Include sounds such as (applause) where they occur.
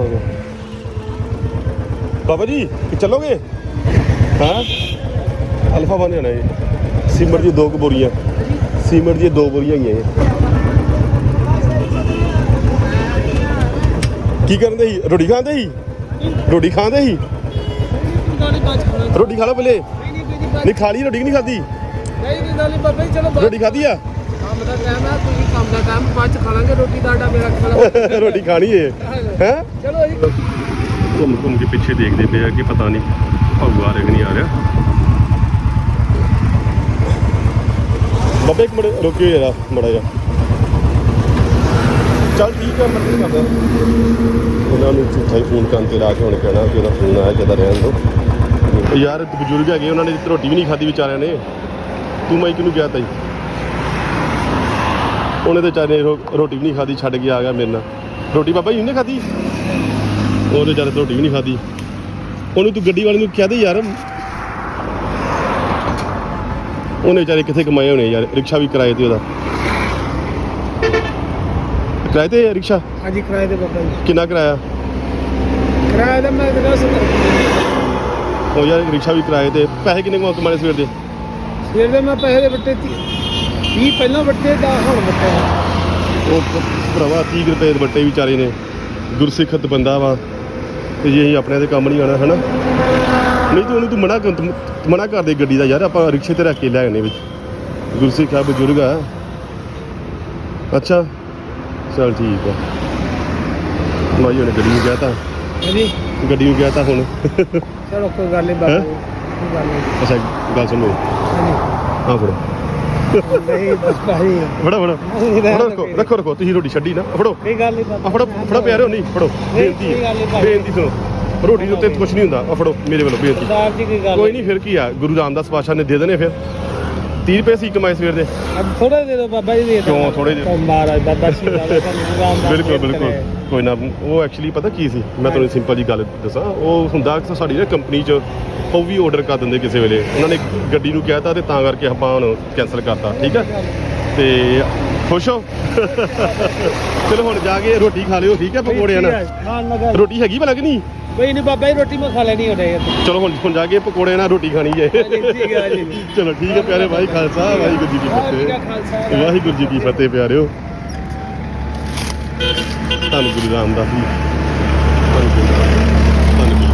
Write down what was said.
ਹੋ ਗਿਆ ਬਾਬਾ ਜੀ ਕਿ ਚੱਲੋਗੇ? ਹਾਂ? ਅਲਫਾ ਬਣ ਜਾਣਾ ਇਹ। ਸੀਮਟ ਦੀ ਦੋ ਕੁ ਬੋਰੀਆਂ। ਸੀਮਟ ਦੀਆਂ ਦੋ ਬੋਰੀਆਂ ਹੈਗੀਆਂ ਇਹ। ਕੀ ਕਰਦੇ ਸੀ? ਰੋਟੀ ਖਾਂਦੇ ਸੀ? ਰੋਟੀ ਖਾਂਦੇ ਸੀ? ਰੋਟੀ ਖਾ ਲਓ ਪਹਿਲੇ। ਨਹੀਂ ਖਾ ਲਈ ਰੋਟੀ ਨਹੀਂ ਖਾਦੀ ਨਹੀਂ ਨਹੀਂ ਬਾਬਾ ਜੀ ਚਲੋ ਰੋਟੀ ਖਾਦੀ ਆ? ਕੰਮ ਦਾ ਟਾਈਮ ਹੈ ਤੁਸੀਂ ਕੰਮ ਦਾ ਟਾਈਮ ਬਾਅਦ ਚ ਖਾ ਲਾਂਗੇ ਰੋਟੀ ਦਾ ਆਡਾ ਮੇਰਾ ਖਾ ਲਾਂਗੇ। (laughs) ਰੋਟੀ ਖਾਣੀ ਏ। ਹੈ? ਚਲੋ ਜੀ। ਘੁੰਮ ਘੁੰਮ ਕੇ ਪਿੱਛੇ ਦੇਖਦੇ ਪਏ ਆ ਕਿ ਪਤਾ ਨਹੀਂ ਭਾਊ ਆ ਰਿਹਾ ਕਿ ਨਹੀਂ ਆ ਰਿਹਾ। ਬਾਬੇ ਇੱਕ ਮਿੰਟ ਰੁਕਿਓ ਜਰਾ ਮੜਾ ਜਾ ਚੱਲ ਠੀਕ ਆ ਮੈਂ ਨਹੀਂ ਕਰਦਾ। ਉਹਨਾਂ ਨੂੰ ਝੂਠਾ ਹੀ ਫੋਨ ਕਰਨ ਤੇ ਲਾ ਕੇ ਹੁਣ ਕਹਿਣਾ ਕਿ ਉਹਦਾ ਫੋਨ ਆਇਆ ਜਦਾ ਰਹਿਣ ਦੋ। ਯਾਰ ਬਜ਼ੁਰਗ ਹੈਗੇ ਉਹਨਾਂ ਨੇ ਰੋਟੀ ਵੀ ਨਹੀਂ ਖਾਧੀ ਵਿਚਾਰਿਆਂ ਨੇ। ਤੂੰ ਮੈਂ ਕਿਹਨੂੰ ਕਿਹਾ ਤਾਈ? ਉਹਨੇ ਤੇ ਚਾਰੇ ਰੋਟੀ ਵੀ ਨਹੀਂ ਖਾਧੀ ਛੱਡ ਕੇ ਆ ਗਿਆ ਮੇਰੇ ਨਾਲ। ਰੋਟੀ ਬਾਬਾ ਜੀ ਉਹਨੇ ਖਾਧੀ? ਉਹਦੇ ਜਦ ਰੋਟੀ ਵੀ ਨਹੀਂ ਖਾਧੀ। ਉਹਨੂੰ ਤੂੰ ਗੱਡੀ ਵਾਲੇ ਨੂੰ ਕਹਿ ਦੇ ਯਾਰ ਉਹਨੇ ਵਿਚਾਰੇ ਕਿੱਥੇ ਕਮਾਏ ਹੋਣੇ ਯਾਰ ਰਿਕਸ਼ਾ ਵੀ ਕਿਰਾਏ ਤੇ ਉਹਦਾ। ਕਿਰਾਏ ਤੇ ਰਿਕਸ਼ਾ? ਹਾਂਜੀ ਕਿਰਾਏ ਦੇ ਬਾਬਾ ਜੀ। ਕਿੰਨਾ ਕਿਰਾਇਆ? ਕਿਰਾਏ ਦਾ ਮੈਂ ਕਿਹਾ ਸੱਤਰ ਉਹ ਯਾਰ ਰਿਕਸ਼ਾ ਵੀ ਕਿਰਾਏ ਤੇ ਪੈਸੇ ਕਿੰਨੇ ਕਮਾ ਕਮਾਏ ਸਵੇਰ ਦੇ? ਸਵੇਰ ਦੇ ਮੈਂ ਪੈਸੇ ਦੇ ਬੱਟੇ 30 ਪਹਿਲਾਂ ਬੱਟੇ ਦਾ ਹੁਣ ਬੱਟੇ ਉਹ ਭ- ਭਰਾਵਾ 30 ਕੁ ਰੁਪਏ ਦੇ ਬੱਟੇ ਵਿਚਾਰੇ ਨੇ? ਗੁਰਸਿੱਖਤ ਬੰਦਾ ਵਾ। ਤੇ ਜੇ ਅਸੀਂ ਆਪਣੇ ਦੇ ਕੰਮ ਨਹੀਂ ਆਣਾ ਹਨਾ? ਨਹੀਂ ਤੂੰ ਉਹਨੂੰ ਤੂੰ ਮਨਾ ਕਰ ਤੂੰ ਮਨਾ ਕਰ ਦੇ ਗੱਡੀ ਦਾ ਯਾਰ। ਆਪਾਂ ਰਿਕਸ਼ੇ ਤੇ ਰੱਖ ਕੇ ਲੈ ਆਣੇ ਵਿੱਚ। ਗੁਰਸਿੱਖ ਆ ਬਜ਼ੁਰਗ ਆ। ਅੱਛਾ। ਚਲ ਠੀਕ ਆ। ਮਾਈ ਉਹਨੇ ਗੱਡੀ ਨੂੰ ਕਹਿਤਾ। ਹਾਂਜੀ। ਗੱਡੀ ਨੂੰ ਕਹਿਤਾ ਹੁਣ। ਚਲੋ ਕੋਈ ਗੱਲ ਨਹੀਂ ਹੈਂ? ਜੀ। ਕੋਈ ਗੱਲ ਨਹੀਂ ਅੱਛਾ ਗੱਲ ਸੁਣੋ ਹਾਂਜੀ। ਫੜੋ। ਨਹੀਂ ਬਸ ਭਾਈ। ਫੜੋ ਫੜੋ। ਫੜੋ ਰੱਖੋ ਰੱਖੋ ਰੱਖੋ ਤੁਸੀਂ ਰੋਟੀ ਛੱਡੀ ਨਾ। ਫੜੋ। ਕੋਈ ਗੱਲ ਨਹੀਂ ਆ ਫੜੋ ਫੜੋ ਪਿਆਰਿਓ ਨਹੀਂ ਫੜੋ। ਬੇਨਤੀ। ਬੇਨਤੀ ਸੁਣੋ। ਰੋਟੀ ਦੇ ਉੱਤੇ ਕੁਝ ਨਹੀਂ ਹੁੰਦਾ। ਆ ਫੜੋ ਮੇਰੇ ਵੱਲੋਂ ਬੇਨਤੀ। ਕੋਈ ਨਹੀਂ। ਫਿਰ ਕੀ ਆ? ਗੁਰੂ ਰਾਮਦਾਸ ਪਾਸ਼ਾ ਨੇ ਦੇ ਦੇਣੇ ਫਿਰ। 30 ਰੁਪਏ ਸੀ ਕਮਾਏ ਸਵੇਰ ਦੇ। ਥੋੜੇ ਦੇ ਦਿਓ ਬਾਬਾ ਜੀ ਦੇ ਦਿਓ ਕਿਉਂ? ਥੋੜ੍ਹੇ ਜਿਹੇ? ਤਾਂ ਮਹਾਰਾਜ ਬਾਬਾ ਜੀ ਦਾ ਬਿਲਕੁਲ ਬਿਲਕੁਲ। ਕੋਈ ਨਾ ਉਹ ਐਕਚੁਅਲੀ ਪਤਾ ਕੀ ਸੀ? ਮੈਂ ਤੁਹਾਨੂੰ ਸਿੰਪਲ ਜੀ ਗੱਲ ਦੱਸਾਂ। ਉਹ ਹੁੰਦਾ ਅਕਸਰ ਸਾਡੀ ਨਾ ਕੰਪਨੀ 'ਚ ਉਹ ਵੀ ਆਰਡਰ ਕਰ ਦਿੰਦੇ ਕਿਸੇ ਵੇਲੇ। ਉਹਨਾਂ ਨੇ ਗੱਡੀ ਨੂੰ ਕਹਿਤਾ ਤੇ ਤਾਂ ਕਰਕੇ ਆਪਾਂ ਹੁਣ ਕੈਨਸਲ ਕਰਤਾ ਠੀਕ ਹੈ ਤੇ ਖੁਸ਼ ਹੋ? ਚਲੋ ਹੁਣ ਜਾ ਕੇ ਰੋਟੀ ਖਾ ਲਿਓ ਠੀਕ ਹੈ ਪਕੌੜੇ ਨਾਲ? ਰੋਟੀ ਹੈਗੀ ਭਲਾ ਕਿ ਨਹੀਂ? ਕੋਈ ਨਹੀਂ ਬਾਬਾ ਜੀ ਰੋਟੀ ਮੈਂ ਖਾ ਲੈਣੀ ਹੈ ਚਲੋ ਹੁਣ ਹੁਣ ਜਾ ਕੇ ਪਕੌੜੇ ਨਾਲ ਰੋਟੀ ਖਾਣੀ ਹੈ ਠੀਕ ਹੈ ਜੀ। ਚਲੋ ਠੀਕ ਹੈ ਪਿਆਰੇ ਭਾਈ ਖਾਲਸਾ ਵਾਹਿਗੁਰੂ ਜੀ ਕੀ ਫਤਿਹ। ਵਾਹਿਗੁਰੂ ਜੀ ਕੀ ਫਤਿਹ ਪਿਆਰਿਓ। ਧੰਨ ਗੁਰੂ ਰਾਮਦਾਸ ਜੀ। ਧੰਨ ਗੁਰੂ ਰਾਮਦਾਸ